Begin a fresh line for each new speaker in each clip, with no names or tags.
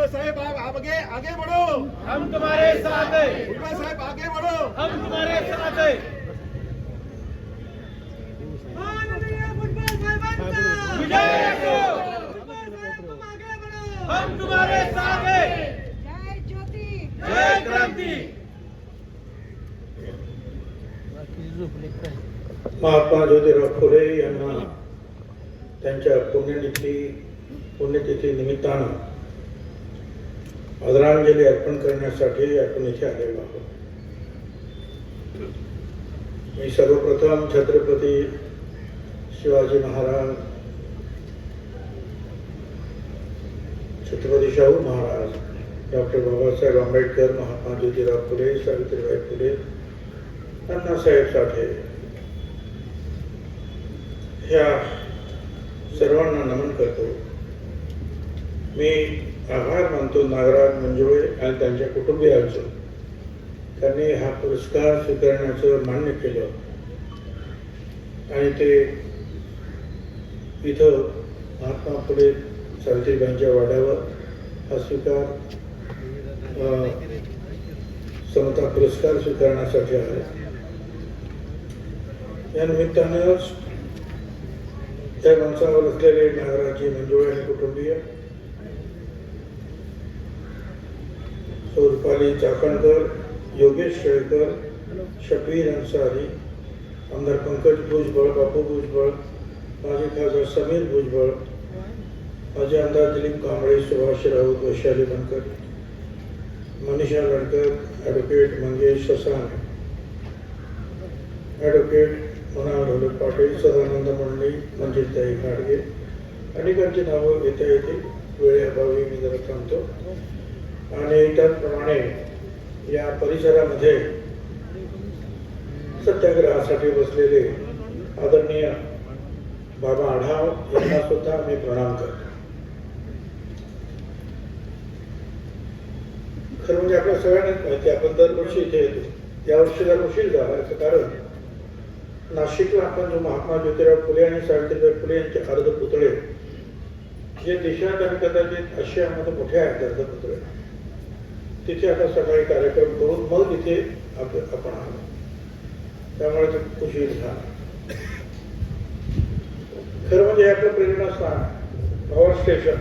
भुजबळ साहेब आप आगे आगे बढ़ो।
हम तुम्हारे साथ हैं।
भुजबळ साहेब आगे बढ़ो।
हम तुम्हारे साथ हैं।
माननीय फुटबॉल साहेबांचा।
विजय असो
फुटबॉल साहेब तुम आगे बढ़ो।
हम तुम्हारे साथ हैं।
जय ज्योती।
जय क्रांती।
महात्मा ज्योतिराव फुले यांना त्यांच्या पुण्यतिथी पुण्यतिथी निमित्तानं आदरांजली अर्पण करण्यासाठी आपण इथे आलेलो आहोत. मी सर्वप्रथम छत्रपती शिवाजी महाराज छत्रपती शाहू महाराज डॉक्टर बाबासाहेब आंबेडकर महात्मा ज्योतिराव फुले सावित्रीबाई फुले अण्णासाहेब साठे ह्या सर्वांना नमन करतो. मी आभार मानतो नागराज मंजुळे आणि त्यांच्या कुटुंबियांचं. त्यांनी हा पुरस्कार स्वीकारण्याचं मान्य केलं. आणि ते इथं महात्मा फुले सावित्रीबाईंच्या वाड्यावर हा स्वीकार समता पुरस्कार स्वीकारण्यासाठी आहे. या निमित्तानं त्या माणसावर असलेले नागराजी मंजुळे आणि कुटुंबीय सौ रुपाली चाकणकर योगेश शेळकर शबीर अन्सारी आमदार पंकज भुजबळ बापू भुजबळ माजी खासदार समीर भुजबळ माजी आमदार दिलीप कांबळे सुभाष राऊत वैशाली बनकर मनीषा लडकर ॲडव्होकेट मंगेश ससाने ॲडव्होकेट मनाल ढोलक पाटील सदानंद मंडळी मंजिलताई खाडगे अनेकांची नावं घेता येतील. वेळेअभावी मी जरा थांबतो. आणि त्याचप्रमाणे या परिसरामध्ये सत्याग्रहासाठी बसलेले आदरणीय बाबा आढाव यांना सुद्धा मी प्रणाम करतो. खरं म्हणजे आपल्या सगळ्यांनाच माहिती आपण दरवर्षी इथे येतो. यावर्षी जर उशीर झाला याचं कारण नाशिकला आपण जो महात्मा ज्योतिराव फुले आणि सावित्रीबाई फुले यांचे अर्ध पुतळे जे देशात आणि कदाचित आशियामध्ये मोठे आहेत अर्ध पुतळे तिथे आता सकाळी कार्यक्रम करून मग तिथे आपण आलो. त्यामुळे ते उशीर झाला. खरं म्हणजे हे आपलं प्रेरणास्थान पॉवर स्टेशन.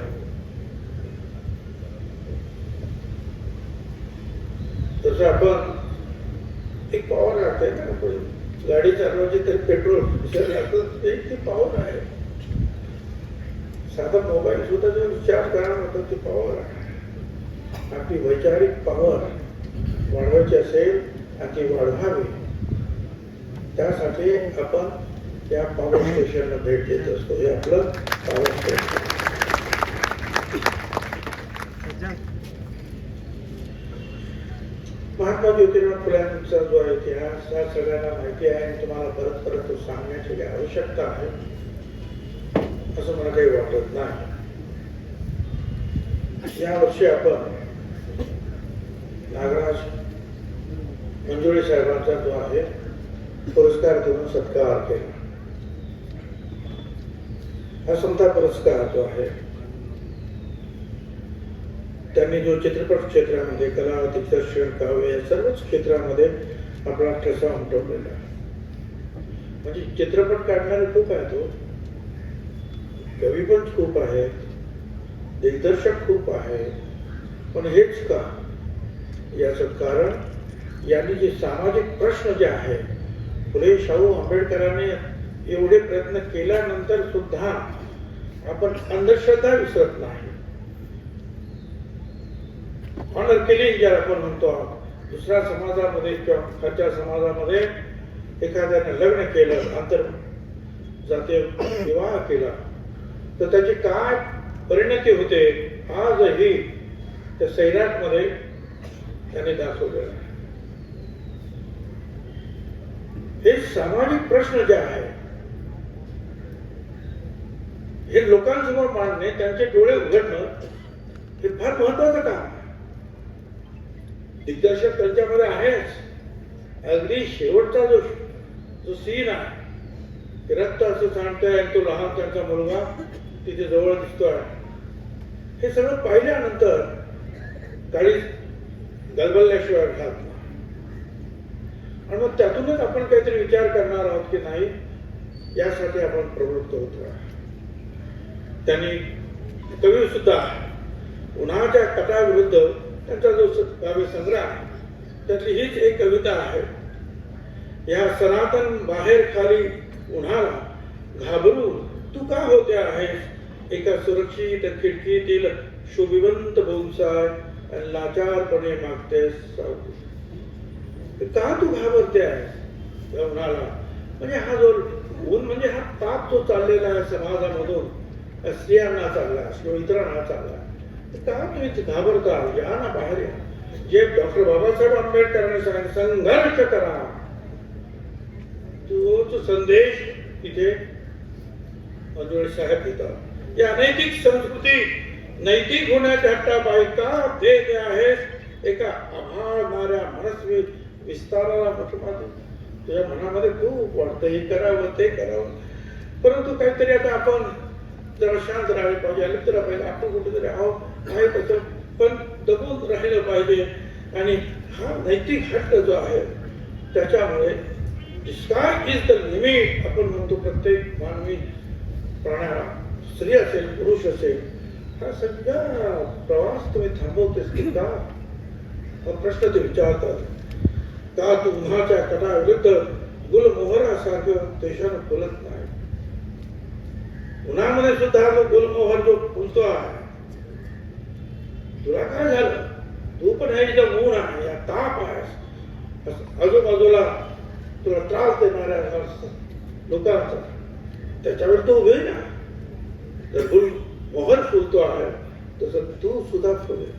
तसं आपण एक पॉवर लागते ना आपण. गाडी चालवायची तरी पेट्रोल लागतं ते ती पॉवर आहे. साधा मोबाईल सुद्धा जर चार्ज करणार होतं ती पॉवर आहे. आपली वैचारिक पॉवर वाढवायची असेल आणि ती वाढवावी. त्यासाठी आपण या पॉवर स्टेशनला भेट देत असतो. हे आपलं पॉवर स्टेशन महात्मा ज्योतिराव फुल्यांचा जो इतिहास हा सगळ्यांना माहिती आहे आणि तुम्हाला परत परत तो सांगण्याची काही आवश्यकता आहे असं मला काही वाटत नाही. यावर्षी आपण नागराज मंजुळे साहेबांचा जो आहे पुरस्कार देऊन सत्कार केला. हा समता पुरस्कार जो आहे त्यांनी जो चित्रपट क्षेत्रामध्ये कला दिग्दर्शन काव्य या सर्वच क्षेत्रामध्ये आपला ठसा उमटवलेला म्हणजे चित्रपट काढणारे खूप आहेत हो. कवी पण खूप आहेत. दिग्दर्शक खूप आहेत पण हेच का? याचं कारण यांनी जे सामाजिक प्रश्न जे आहे फुले शाहू आंबेडकरांनी एवढे प्रयत्न केल्यानंतर सुद्धा आपण अंधश्रद्धा विसरत नाही. ऑनर केली ज्याला आपण म्हणतो आहोत. दुसऱ्या समाजामध्ये किंवा खालच्या समाजामध्ये एखाद्याने लग्न केलं आंतर जाते विवाह केला तर त्याची काय परिणती होते. आजही त्या सैराटमध्ये त्याने दाखवलेलं आहे हे सामाजिक प्रश्न जे आहे हे लोकांसमोर मांडणे त्यांचे डोळे उघडणं हे फार महत्वाचं काम आहे. दिग्दर्शक त्यांच्यामध्ये आहेच. अगदी शेवटचा जो जो सीन आहे रक्त असं सांगतोय तो लहान त्यांचा मुलगा तिथे जवळ दिसतोय. हे सगळं पाहिल्यानंतर गाडी गलबलल्याशिवाय राहत आणि मग त्यातूनच आपण काहीतरी विचार करणार आहोत की नाही यासाठी आपण प्रवृत्त होतो त्यांनी कवी सुद्धा उन्हाच्या कटाविरुद्ध त्यांचा जो काव्य संग्रह आहे त्यातली हीच एक कविता आहे. या सनातन बाहेर खाली उन्हाला घाबरून तू का होते आहेस? एका सुरक्षित खिडकीतील शोभिवंत बोंसाय आणि लाचारपणे मागतेस का तू घाबरते आहेस उन्हाला म्हणजे हा जो ऊन म्हणजे हा ताप जो चाललेला आहे समाजामधून स्त्रियांना चालला किंवा इतरांना चालला तर का तुम्ही घाबरता या ना बाहेर या. जे डॉक्टर बाबासाहेब आंबेडकरांनी सांगितलं संघर्ष करा. तोच संदेश इथे मंजुळे साहेब देतात. या अनैतिक संस्कृती नैतिक होण्याच्या बायका जे जे आहेस एका आभाळणाऱ्या मनस्वी विस्ताराला मतमाती तुझ्या मनामध्ये खूप वाटतं हे करावं ते करावं. परंतु काहीतरी आता आपण जरा शांत राहिले पाहिजे. अलिप्त राहिलं पाहिजे आपण कुठेतरी आहोत आहे तसं. पण दबून राहिलं पाहिजे. आणि हा नैतिक हट्ट जो आहे त्याच्यामुळे स्काय इज द लिमिट आपण म्हणतो प्रत्येक मानवी प्राण्याला. स्त्री असेल पुरुष असेल हा सगळा प्रवास तुम्ही थांबवतेस की का? हा प्रश्न ते विचारतात. का तू उन्हाच्या कटाविरुद्ध गुलमोहरासारखं देशानं बोलत नाही? उन्हामध्ये सुद्धा जो गुलमोहर जो फुलतो आहे तुला काय झालं? तू पण हे जे ऊन आहे या ताप आहे. आजूबाजूला तुला त्रास देणाऱ्या लोकांचा. त्याच्यावर तो उभे ना जर मोहर फुलतो आहे तसं तू सुद्धा फुले.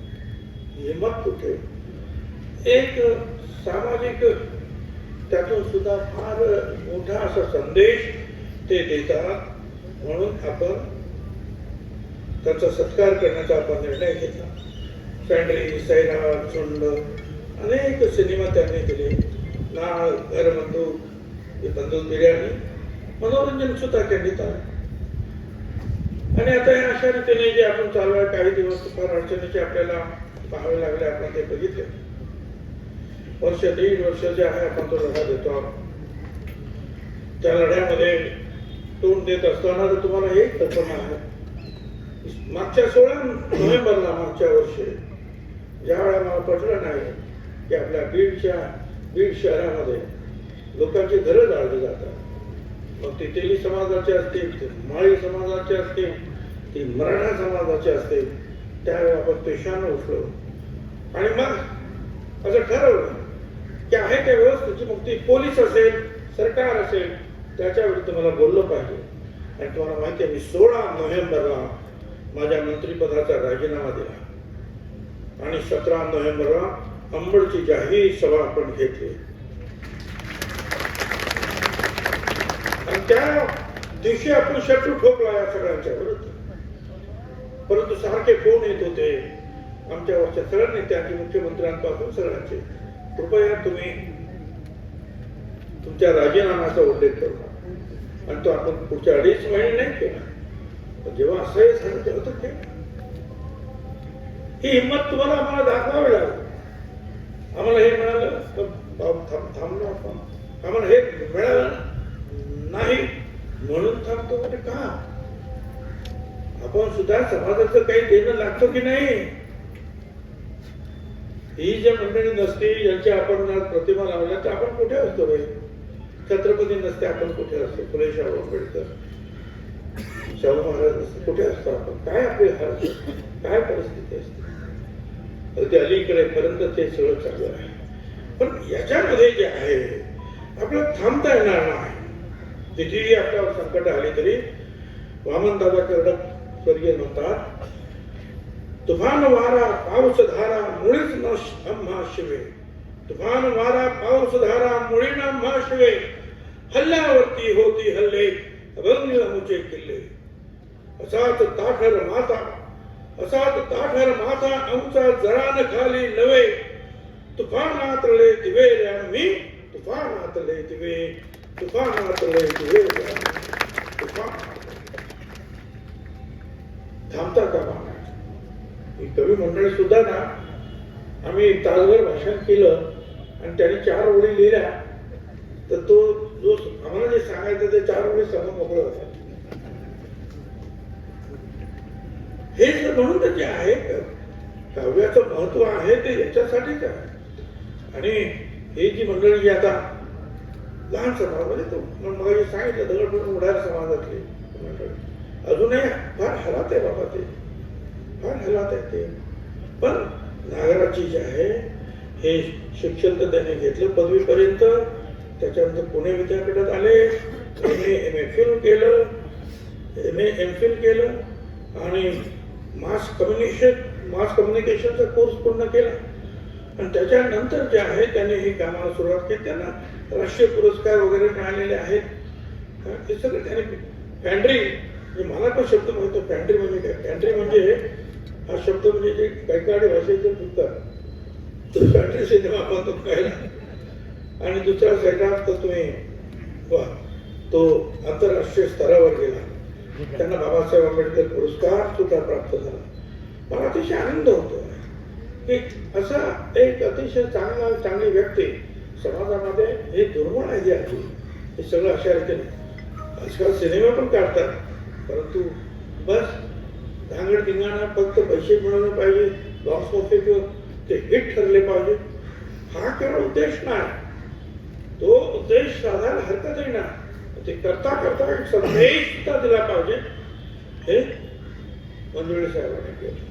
हिंमत कुठे? एक सामाजिक त्यातून सुद्धा फार मोठा असा संदेश ते देतात. म्हणून आपण त्यांचा सत्कार करण्याचा आपण निर्णय घेतला. सँड्री सैराट चुंड अनेक सिनेमा त्यांनी केले नाळ घरबंधू ही बंदूक बिर्याणी मनोरंजन सुद्धा त्यांनी चालू आणि आता या अशा रीतीने जे आपण चालू आहे काही दिवस फार अडचणीचे आपल्याला पाहावे लागले आपण ते बघितले. वर्ष दीड वर्ष जे आहे आपण तो लढा देतो आहोत. त्या लढ्यामध्ये तोंड देत असताना तर तुम्हाला एक कल्पना आहे. मागच्या सोळा नोव्हेंबरला मागच्या वर्षी ज्या वेळा मला पटलं नाही की आपल्या बीडच्या बीड शहरामध्ये लोकांची घरं जाळली जातात. मग तिथेही समाजाचे असतील माळी समाजाचे असतील ती मराठा समाजाची असतील त्यावेळी आपण पेशानं उठलो. आणि मग असं ठरवलं की आहे त्या व्यवस्थेची मग ती पोलीस असेल सरकार असेल त्याच्या विरुद्ध मला बोललं पाहिजे. आणि तुम्हाला माहिती आहे मी सोळा नोव्हेंबरला माझ्या मंत्रिपदाचा राजीनामा दिला. आणि सतरा नोव्हेंबरला अंबडची जाहीर सभा आपण घेतली. आणि त्या दिवशी आपण शत्रू ठोकला या सगळ्यांच्या विरुद्ध. परंतु सारखे फोन येत होते. आमच्यावरच्या सरळ नेत्यांचे मुख्यमंत्र्यांपासून सगळ्यांचे कृपया तुम्ही तुमच्या राजीनाम्याचा उल्लेख करू नका. आणि तो आपण पुढच्या अडीच महिने नाही केला. जेव्हा असं हे झालं तेव्हा तर ही हिंमत तुम्हाला आम्हाला दाखवावी लागेल. आम्हाला हे मिळालं तर थांबलो आपण. आम्हाला हे मिळालं नाही. म्हणून थांबतो म्हणजे का? आपण सुद्धा समाजाचं काही देणं लागतो की नाही? ही ज्या मंडळी नसते यांच्या आपण प्रतिमा लावल्या तर आपण कुठे असतो रे? छत्रपती नसते आपण कुठे असतो? फुले शाहू आंबेडकर. शाहू महाराज नसते कुठे असतो आपण? काय आपली हाल काय परिस्थिती असते? अगदी अलीकडे पर्यंत ते सगळं चालू आहे. पण याच्यामध्ये जे आहे आपल्याला थांबता येणार नाही. कितीही आपल्यावर संकट आली तरी वामनदादा कर्डक स्वर्गीय म्हणतात तुफान वारा पाऊस धारा मुळीच न आम्हा शिवे. तुफान वारा पाऊस धारा मुळी न शिवे. हल्ल्यावरती होती हल्ले अभंग मुचे किल्ले. असाच ताठर माता असाच ताठर माथा आमचा जरान खाली नवे. तुफानातले दिवे रे तुफानातले दिवे तुफानातले दिवे तुफान थांबता का माना कवी मंडळी सुद्धा ना आम्ही तासभर भाषण केलं आणि त्याने चार ओळी लिहिल्या. तर तो जो आम्हाला जे सांगायचं ते चार ओळी सांगून मोकळं होता. हे जर म्हणून जे आहे काव्याचं महत्त्व आहे ते याच्यासाठीच आहे. आणि हे जी मंडळी जी आता लहान समाज म्हणजे तो मग जे सांगितलं दगड उडार समाजातली मंडळी. अजूनही फार हलात आहे बाबा ते. फार हलात आहे ते. पण नागराची जे आहे हे शिक्षण तर त्याने घेतलं पदवीपर्यंत. त्याच्यानंतर पुणे विद्यापीठात आले. M A M A Phil केलं. एम ए एम फिल केलं. आणि मास कम्युनिकेशन मास कम्युनिकेशनचा कोर्स पूर्ण केला. आणि त्याच्यानंतर जे आहे त्याने ही कामाला सुरुवात केली. त्यांना राष्ट्रीय पुरस्कार वगैरे मिळालेले आहेत. हे सगळं त्याने पॅन्ड्री म्हणजे मला पण शब्द म्हणतो पॅन्ट्री म्हणजे काय? पॅन्ट्री म्हणजे हा शब्द म्हणजे जे कैकाडी भाषेचे पुस्तक. तो पॅन्ट्री सिनेमा आपण पाहिला. आणि दुसरा साईडात तर तुम्ही वा तो आंतरराष्ट्रीय स्तरावर गेला. त्यांना बाबासाहेब आंबेडकर पुरस्कार सुद्धा प्राप्त झाला. मला अतिशय आनंद होतो. की असा एक अतिशय चांगला चांगली व्यक्ती समाजामध्ये हे दुर्मिळ आहे जे आहे हे सगळं अशा रीतीने. आजकाल सिनेमा पण काढतात. परंतु बस धांगड धिंगाणा फक्त पैसे मिळवले पाहिजे बॉक्स ऑफिसवर ते हिट ठरले पाहिजे. हा केवळ उद्देश नाही. तो उद्देश साधायला हरकत येणार ते करता करता एक संदेश सुद्धा दिला पाहिजे. हे मंजुळे साहेबांनी केलं.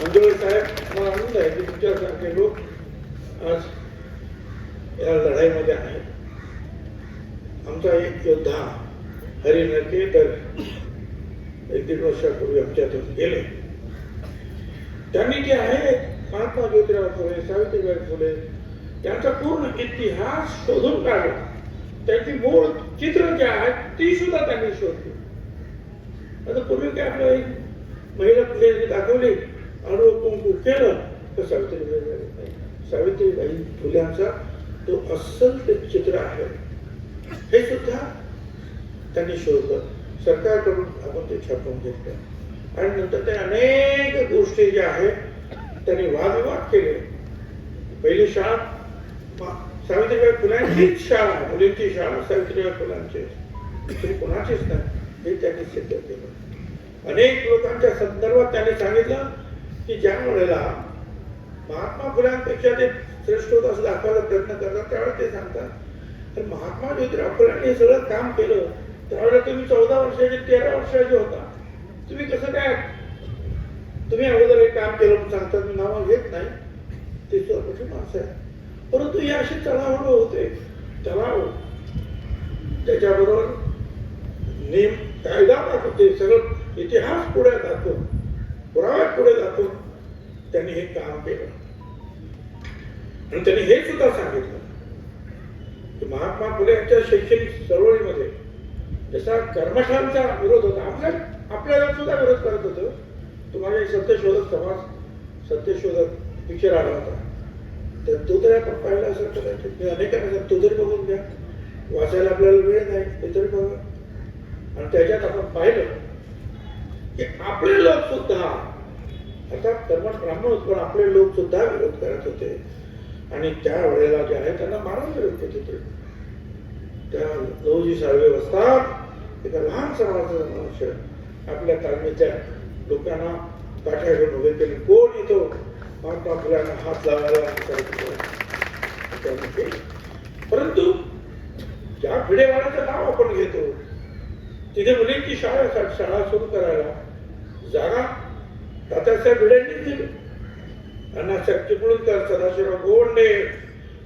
मंजुळे साहेब मला आनंद आहे की तुमच्यासारखे लोक आज या लढाईमध्ये आहेत. आमचा एक योद्धा हरिनके तर एक दीड वर्षापूर्वी आमच्यातून गेले. त्यांनी जे आहे महात्मा ज्योतिराव फुले सावित्रीबाई फुले त्यांचा पूर्ण इतिहास शोधून काढला. त्यांची मूळ चित्र जे आहेत ती सुद्धा त्यांनी शोधली. आता पूर्वी काय आपलं एक महिला फुले दाखवली अनुभव कुंकू केलं तर सावित्रीबाई सावित्रीबाई फुल्यांचा तो अस्सल ते चित्र आहे. हे सुद्धा त्यांनी शोधलं सरकारकडून आपण ते छापून घेतलं. आणि नंतर ते अनेक गोष्टी ज्या आहेत त्यांनी वादविवाद केले. पहिली शाळा सावित्रीबाई फुलांचीच शाळा मुलींची शाळा सावित्रीबाई फुलांची दुसरी कोणाचीच नाही हे त्यांनी सिद्ध केलं. अनेक लोकांच्या संदर्भात त्यांनी सांगितलं की ज्या वेळेला महात्मा फुलांपेक्षा ते श्रेष्ठ होत असं दाखवायचा प्रयत्न करतात त्यावेळेला ते सांगतात. तर महात्मा ज्योतिराव फुलांनी हे सगळं काम केलं. त्यावेळेला तुम्ही चौदा वर्षाचे तेरा वर्षाचे होता. तुम्ही कसं काय तुम्ही अगोदर हे काम केलं म्हणून सांगतात मी नावं घेत नाही. ते स्वतःची माणसं आहे परंतु हे असे चढावड होते. चढाव त्याच्याबरोबर नेम कायदा दाखवते. सगळं इतिहास पुढे जातो. पुराव्यात पुढे जातो. त्यांनी हे काम केलं. आणि त्यांनी हे सुद्धा सांगितलं. की महात्मा फुले यांच्या शैक्षणिक चळवळीमध्ये जसा कर्मठांचा विरोध होता आपल्या आपल्याला सुद्धा विरोध करत होतो. तुम्हाला एक सत्यशोधक समाज सत्यशोधक पिक्चर आला होता. तर तो तरी आपण पाहिला असेल कदाचित मी अनेकांना तो तरी बघून घ्या. वाचायला आपल्याला वेळ नाही ते तरी बघा. आणि त्याच्यात आपण पाहिलं की आपले लोक सुद्धा अर्थात कर्मठ ब्राह्मण होत पण आपले लोक सुद्धा विरोध करत होते. आणि त्या वेळेला जे आहे त्यांना मारून विरोध करत होते त्या लहुजी साळवे असतात एका लहान समाजाचा मनुष्य आपल्या तालमीच्या लोकांना काठ्या घेऊन उभे केले. कोण येतो महात्मा फुलांना हात लावायला परंतु ज्या भिडेवाड्याचं नाव आपण घेतो तिथे मुलींची शाळा शाळा सुरू करायला जागा तात्यासाहेब भिडेंनी दिली. अण्णासाहेब चिपळूणकर सदाशिवराव गोवंडे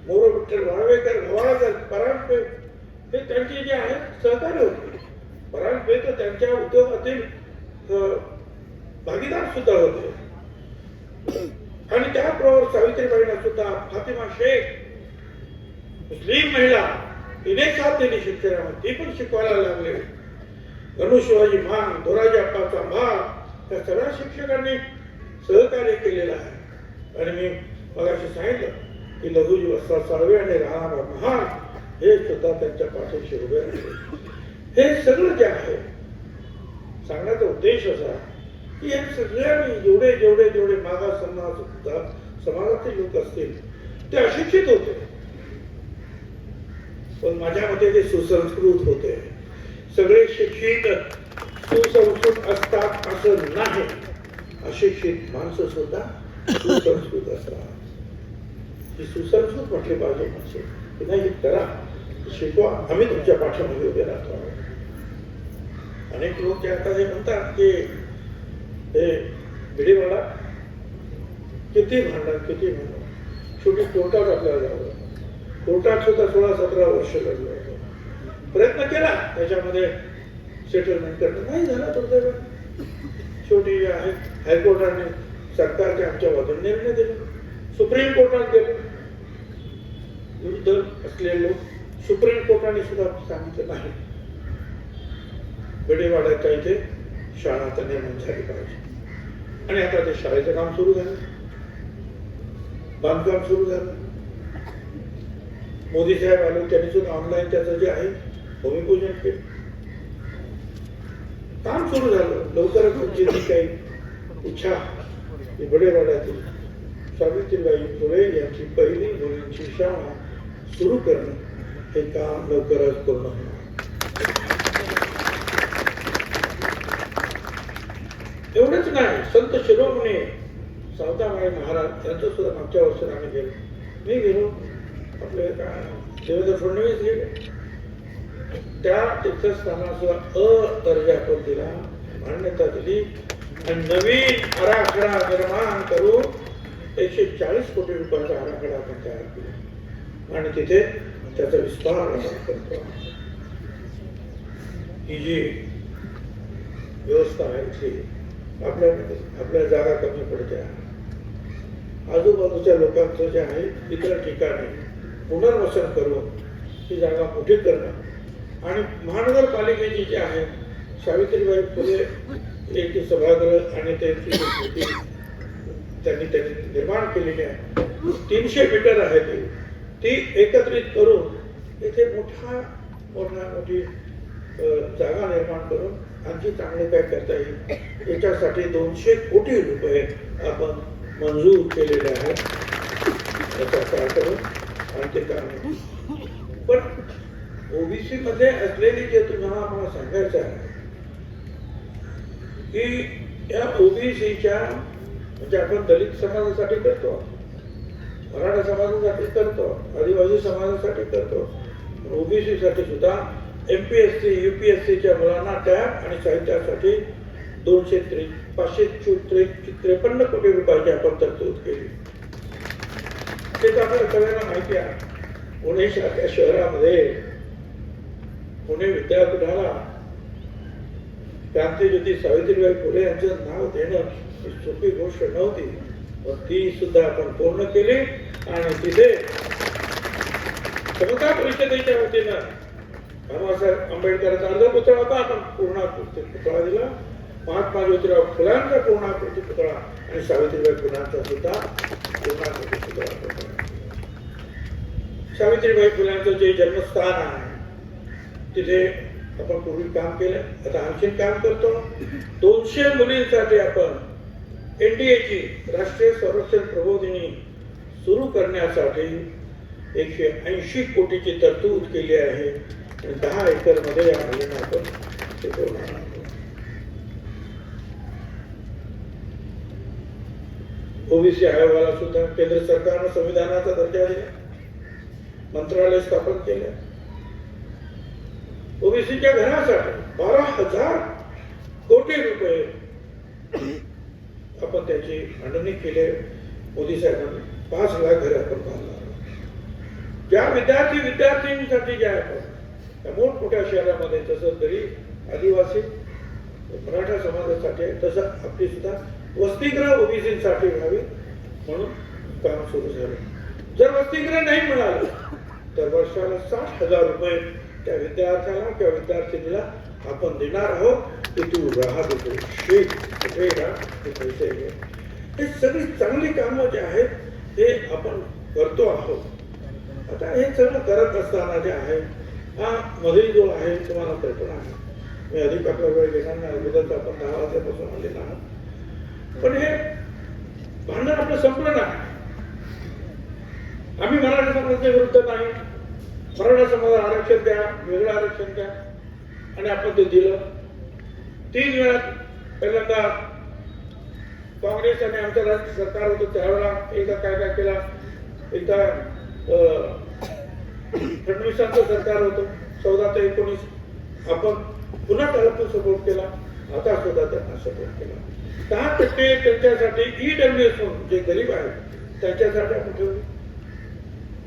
मोरो विठ्ठल वाळवेकर गव्हाळकर परांजपे हे त्यांचे जे आहेत सहकार्य होते. परांजपे तर त्यांच्या उद्योगातील भागीदार सुद्धा होते. आणि त्याबरोबर सावित्रीबाईंना सुद्धा फातिमा शेख मुस्लिम महिला तिने साथ दिली शिक्षणामध्ये ती पण शिकवायला लागले. गणू शिवाजी मान धोराजी अप्पाचा भाग या सगळ्या शिक्षकांनी सहकार्य केलेलं आहे. आणि मी मगाशी सांगितलं की लघुजी वस्ता साळवे आणि राणा महान हे सुद्धा त्यांच्या पाठीशी उभे हे सगळं जे आहे सांगण्याचा उद्देश असा की या सगळ्यांनी जेवढे जेवढे जेवढे मागास समाज समाजातील लोक असतील ते अशिक्षित होते. पण माझ्या मते ते सुसंस्कृत होते. सगळे शिक्षित सुसंस्कृत असतात असं नाही. अशिक्षित माणसं सुद्धा सुसंस्कृत असतात. सुसंस्कृत म्हटले पाहिजे माणसं. नाही करा. शिकवा. आम्ही तुमच्या पाठीमध्ये उभे राहतो. अनेक लोक जे आता हे म्हणतात की हे भिडेवाडा किती भांडण किती भांडण. शेवटी कोर्टात आपल्याला जावं कोर्टात सुद्धा सोळा सतरा वर्ष लढलं होतं. प्रयत्न केला. त्याच्यामध्ये सेटलमेंट करणं. नाही झाला दुर्दैव शेवटी जे आहे हायकोर्टाने सरकारच्या आमच्या बाजूने निर्णय दिला. सुप्रीम कोर्टात गेले. विरुद्ध असलेले लोक सुप्रीम कोर्टाने सुद्धा सांगितलं नाही बेडेवाड्याच्या इथे शाळा आता निर्माण झाली पाहिजे. आणि आता ते शाळेचं काम सुरू झालं. बांधकाम सुरू झालं. मोदी साहेब आले त्यांनी सुद्धा ऑनलाईन त्याचं जे आहे भूमिपूजन केलं. काम सुरू झालं. लवकरच जी काही इच्छा बडेवाड्यातील सावित्रीबाई फुले यांची पहिली मुलींची शाळा सुरू करणं हे काम लवकरच पूर्ण होणार एवढंच नाही संत शिरोमणी सावतामाई महाराज यांचं सुद्धा मागच्या वर्षात आम्ही गेलो. मी गेलो. आपले काय देवेंद्र फडणवीस गेले. त्या तीर्थस्थानाला सुद्धा अ दर्जा आपण दिला? मान्यता दिली. आणि नवीन आराखडा निर्माण करून एकशे चाळीस कोटी रुपयाचा आराखडा आपण तयार केला आणि तिथे त्याचा विस्तार करतो. ही जी व्यवस्था आहे ती आपल्या आपल्या जागा कमी पडत्या आजूबाजूच्या लोकांचं जे आहे इतर ठिकाणी पुनर्वसन करून ही जागा मोठी करणं आणि महानगरपालिकेची जी आहे सावित्रीबाई फुले एक सभागृह आणि त्यांची त्यांनी त्यांनी निर्माण केलेली आहे तीनशे मीटर आहे ती. ती एकत्रित करून इथे मोठा मोठा मोठी जागा निर्माण करून आणखी चांगले काय करता येईल? याच्यासाठी दोनशे कोटी रुपये आपण मंजूर केलेले आहेत. त्याचा काय करून आणि ते काम पण ओबीसी मध्ये असलेली जे तुम्हाला आम्हाला सांगायचं आहे की या ओबीसीच्या म्हणजे आपण दलित समाजासाठी करतो. मराठा समाजासाठी करतो आदिवासी समाजासाठी करतो ओबीसी साठी सुद्धा एमपीएससी सीच्या मुलांना टॅब आणि साहित्यासाठी दोनशे त्रे पाचशे त्रे त्रेपन्न कोटी रुपयाची आपण तरतूद केली. ते तर आपल्याला सगळ्यांना माहिती आहे. पुणे सारख्या शहरामध्ये पुणे विद्यापीठाला क्रांतीज्योती सावित्रीबाई फुले यांचं नाव देणं ही सोपी गोष्ट नव्हती. ती सुद्धा आपण पूर्ण केली आणि तिथे समता परिषदेच्या वतीनं बाबासाहेब आंबेडकरांचा अर्ध पुतळा होता. आपण पूर्णाकृती पुतळा दिला. महात्मा ज्योतिराव फुलांचा पूर्णाकृती पुतळा आणि सावित्रीबाई फुलांचा सुद्धा पूर्णाकृती पुतळा सावित्रीबाई फुलांचं जे जन्मस्थान आहे तिथे आपण पूर्वी काम केलं. आता आणखीन काम करतो. दोनशे मुलींसाठी आपण एनडीएची राष्ट्रीय संरक्षण प्रबोधिनी सुरू करण्यासाठी एकशे ऐंशी कोटीची तरतूद केली आहे. आणि दहा एकरमध्ये या मुलींना आपण शिकवणार आहोत. ओबीसी आयोगाला सुद्धा केंद्र सरकारनं संविधानाचा दर्जा दिला. मंत्रालय स्थापन केलं. ओबीसीच्या घरासाठी बारा हजार कोटी रुपये आपण त्याची मांडणी केली मोदी साहेबांनी. पाच लाख घरे आपण बांधणार आहोत. ज्या विद्यार्थी विद्यार्थिनीसाठी ज्या आहेत आपण त्या मोठमोठ्या शहरामध्ये तसं तरी आदिवासी मराठा समाजासाठी आहे तसं आपली सुद्धा वसतिगृह ओबीसीसाठी व्हावी म्हणून काम सुरू झालं. जर वसतिगृह नाही मिळालं तर वर्षाला साठ हजार रुपये त्या विद्यार्थ्याला किंवा विद्यार्थिनीला आपण देणार आहोत. ते तू राहत होतो शेख कुठे राह ते पैसे घे. हे सगळी चांगली कामं जे आहेत हे आपण करतो आहोत. आता हे सगळं करत असताना जे आहे हा मध्ये जो आहे तुम्हाला कल्पना आहे. मी अधिक आपल्या वेळ घेणार नाही अगोदरच आपण दहा वाजल्यापासून आलेला आहात. आपलं संपलं नाही. आम्ही मराठा समाजाच्या विरुद्ध नाही. मराठा समाजाला आरक्षण द्या वेगळं आरक्षण द्या. आणि आपण ते दिलं. तीन वेळा पहिल्यांदा काँग्रेस आणि आमचं राज्य सरकार होतं त्यावेळेला एकदा कायदा केला? एकदा अं, फडणवीसांचं सरकार होतं चौदा ते एकोणीस. आपण पुन्हा त्याला पण सपोर्ट केला. आता सुद्धा त्यांना सपोर्ट केला. दहा टक्के त्यांच्यासाठी ईडब्ल्यू एस म्हणून जे गरीब आहेत त्यांच्यासाठी आपण ठेवले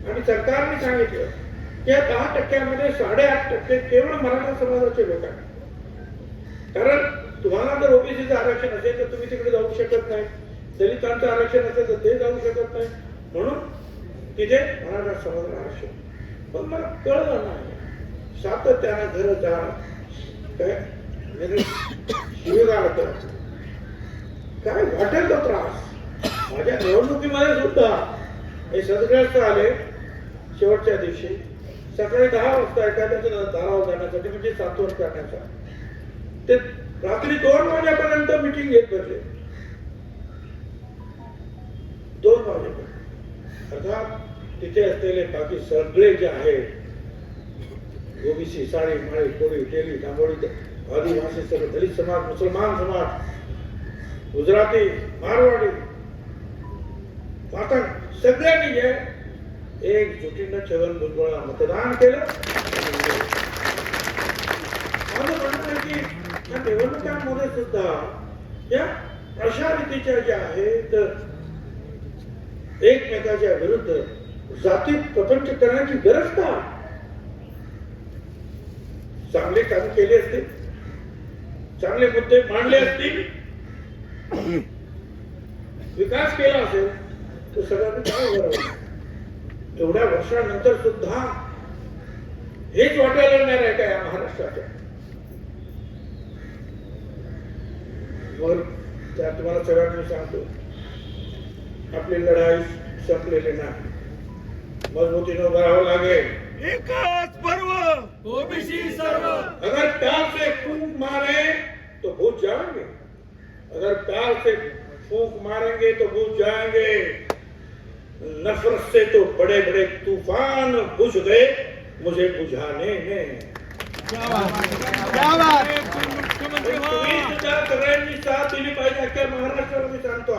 आणि सरकारने सांगितलं की या दहा टक्क्यामध्ये साडेआठ टक्के केवळ मराठा समाजाचे लोक आहेत. कारण तुम्हाला जर ओबीसीचं आरक्षण असेल तर तुम्ही तिकडे जाऊ शकत नाही. दलितांचं आरक्षण असेल तर ते जाऊ शकत नाही. म्हणून तिथे मराठा समाजाला आरक्षण पण मला कळलं नाही. सातत्यानं घर जा काय? म्हणजे काय वाटेल तो त्रास? माझ्या निवडणुकीमध्ये सुद्धा हे सदग्रस्त आले शेवटच्या दिवशी. सकाळी दहा वाजता एखाद्याच्या दारावर जाण्यासाठी म्हणजे सातवर करण्याचा. ते रात्री दोन वाजेपर्यंत मिटिंग घेत बसले. दोन वाजेपर्यंत. अर्थात तिथे असलेले बाकी सगळे जे आहेत ओबीसी साडी माळी कोळी टेली तांबोळी आदिवासी सगळे दलित समाज मुसलमान समाज गुजराती मारवाडी आता सगळ्यांनी जे एकजुटीनं छगन भुजबळ मतदान केलं माझं म्हणणं आहे की या निवडणुकांमध्ये सुद्धा या अशा रीतीच्या ज्या आहेत एकमेकाच्या विरुद्ध जाती प्रपंच करण्याची गरज का? चांगले काम केले असते चांगले मुद्दे मांडले असतील विकास केला असेल तर सगळ्यांनी काय करावं एवढ्या वर्षानंतर सुद्धा हेच वाटायला येणार आहे का या महाराष्ट्राच्या त्या तुम्हाला सगळ्यांनी सांगतो. आपली लढाई संपलेली नाही. मजबूतीनं उभं राहावं लागेल.
एकच पर्व!
ओबीसी सर्व!
अगर प्यार से फूंक मारे तो बुझ जाएँगे. अगर प्यार से फूंक मारेंगे तो बुझ जाएँगे. नफरत से तो बड़े बड़े तूफ़ान बुझ गए मुझे बुझाने में। सगळ्यांनी साथ दिली पाहिजे अख्ख्या महाराष्ट्राला सांगतो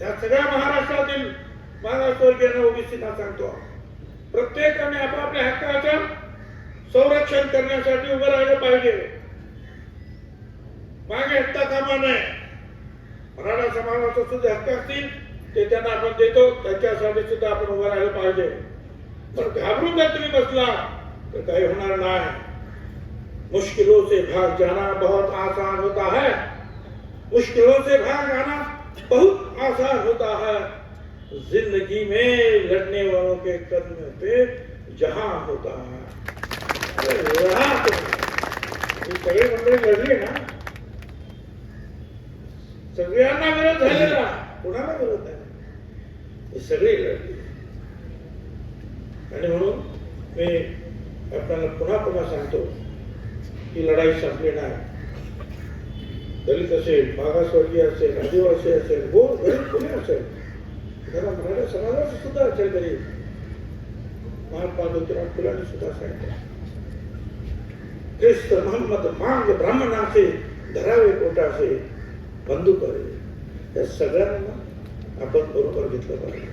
या सगळ्या महाराष्ट्रातील मागासवर्गीयांना ओबीसीना सांगतो प्रत्येकाने आपापल्या हक्काचं संरक्षण करण्यासाठी उभं राहिलं पाहिजे. मागे हक्का कामा नये. मराठा समाजाचे सुद्धा हक्क असतील ते त्यांना आपण देतो त्यांच्यासाठी सुद्धा आपण उभं राहिलं पाहिजे. पण घाबरून जर तुम्ही बसला तर काही होणार नाही मुश्किलों से भाग जाना बहुत आसान होता है। मुश्किलों से भाग जाना बहुत आसान होता है। ज़िंदगी में लड़ने वालों के कदम पे जहाँ होता है. ही। सगळी मंडळी लढली ना। सगळ्यांना विरोध विरोध ही। आपल्याला पुन्हा पुन्हा सांगतो ही लढाई संपली नाही. दलित असेल मागासवर्गीय असेल आदिवासी असेल गोर गरीब कोणी असेल जरा मराठा समाजाचं सुद्धा असेल गरीब महात्मा ज्योतिराव फुलाने सुद्धा सांगितलं. ख्रिस्त मोहम्मद मांग ब्राह्मणाचे धरावे पोटाचे बंधू करे या सगळ्यांना आपण बरोबर घेतलं पाहिजे.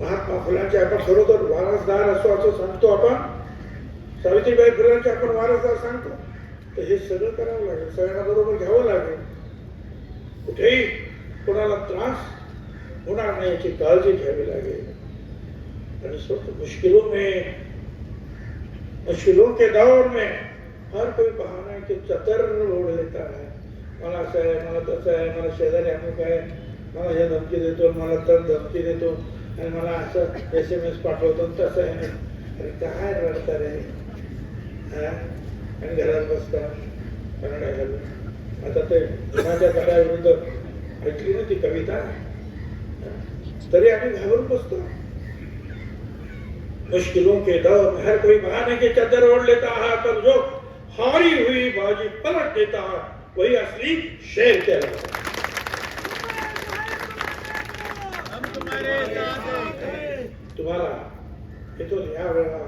महात्मा फुलांचे आपण खरोखर वारसदार असो असं सांगतो आपण. सावित्रीबाई फुलांचे आपण वारसदार सांगतो. तर हे सगळं करावं लागेल. सगळ्यांना बरोबर घ्यावं लागेल. कुठेही कोणाला त्रास होणार नाही याची काळजी घ्यावी लागेल. आणि स्वतः मुश्किलों में मुश्किलों के दौर में हर कोई बहाना है चतर ओढ लेता है. मला असं आहे मला तसं आहे मला शेजारी अमुक आहे मला हे धमकी देतो मला तर धमकी देतो आणि मला असं एस एम एस पाठवतो तसं आहे. अरे काय रडता रे? आणि घरात बसता कन्नडा घालून आता ते माझ्या घराविरुद्ध ऐकली ना ती कविता? तरी आम्ही घाबरून बसतो. मुश्किलों के दौर में हर कोई बहाने के चादर ओढ़ लेता है पर जो हारी हुई बाजी पलट देता है वही असली शेर कहलाता है तुम्हाला इथून या वेळेला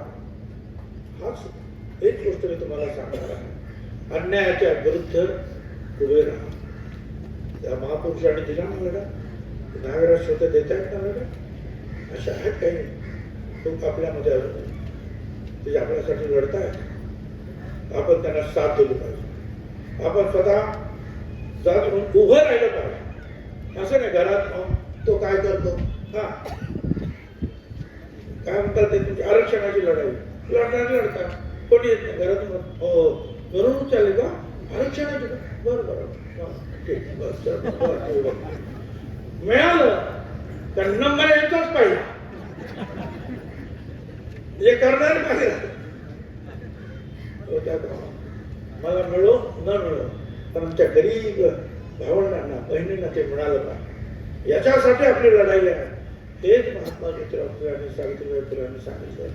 हेच एक गोष्ट मी तुम्हाला सांगणार आहे. अन्यायाच्या विरुद्ध उभे राहा. त्या महापुरुषाने दिला ना लढा. नागराज स्वतः देत आहेत ना लढा. अशा आहेत काही लोक आपल्यामध्ये अजून. ते आपल्यासाठी लढतायत आपण त्यांना साथ दिली पाहिजे. आपण स्वतः जात म्हणून उभं राहिलं पाहिजे. असं नाही घरात तो काय करतो? हा. काय म्हणतात ते? तुमची आरक्षणाची लढाई. लढणार लढतात. कोणी येत नाही घरातून मग, हो मिरवणूक चालेल का? आरक्षणाची का? बरं बरं. बस बरं, मिळालं तर नंबर यायचाच पाहिजे हे करणार पाहिजे हो, मला मिळो न मिळो पण आमच्या गरीब भावंडांना बहिणींना ते मिळालं पाहिजे याच्यासाठी आपली लढाई आहे. हेच महात्मा ज्योतिराव फुलांनी सावित्रीबाई फुलांनी सांगितलं.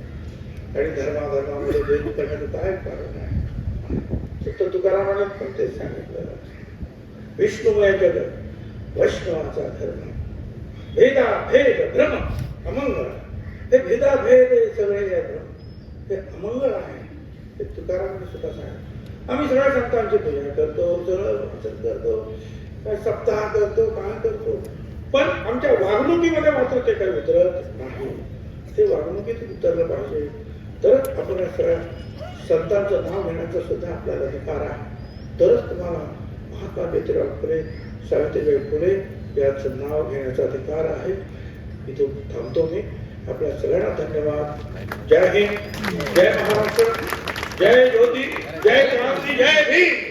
आणि धर्माधर्मामध्ये भेद करण्याचं काय कारण आहे फक्त तुकारामाने पण तेच सांगितलं. विष्णुमय जगत वैष्णवाचा धर्म. भेदा भेद भ्रम अमंगळ. हे भेदा भेद सगळे जे भ्रम हे अमंगळ आहे. हे तुकारामाने सुद्धा सांगितलं. आम्ही सगळ्या संतांची पूजा करतो सगळं वाचन करतो काय सप्ताह करतो काय करतो. पण आमच्या वागणुकीमध्ये मात्र ते काही उतरत नाही. ते वागणुकीत उतरलं पाहिजे. तरच आपण सगळ्या संतांचं नाव घेण्याचा सुद्धा आपल्याला अधिकार आहे. तरच तुम्हाला महात्मा ज्योतिराव फुले सावित्रीबाई फुले याचं नाव घेण्याचा अधिकार आहे. इथून थांबतो मी. आपल्या सगळ्यांना धन्यवाद. जय हिंद. जय महाराष्ट्र. जय ज्योती. जय क्रांती. जय भीम.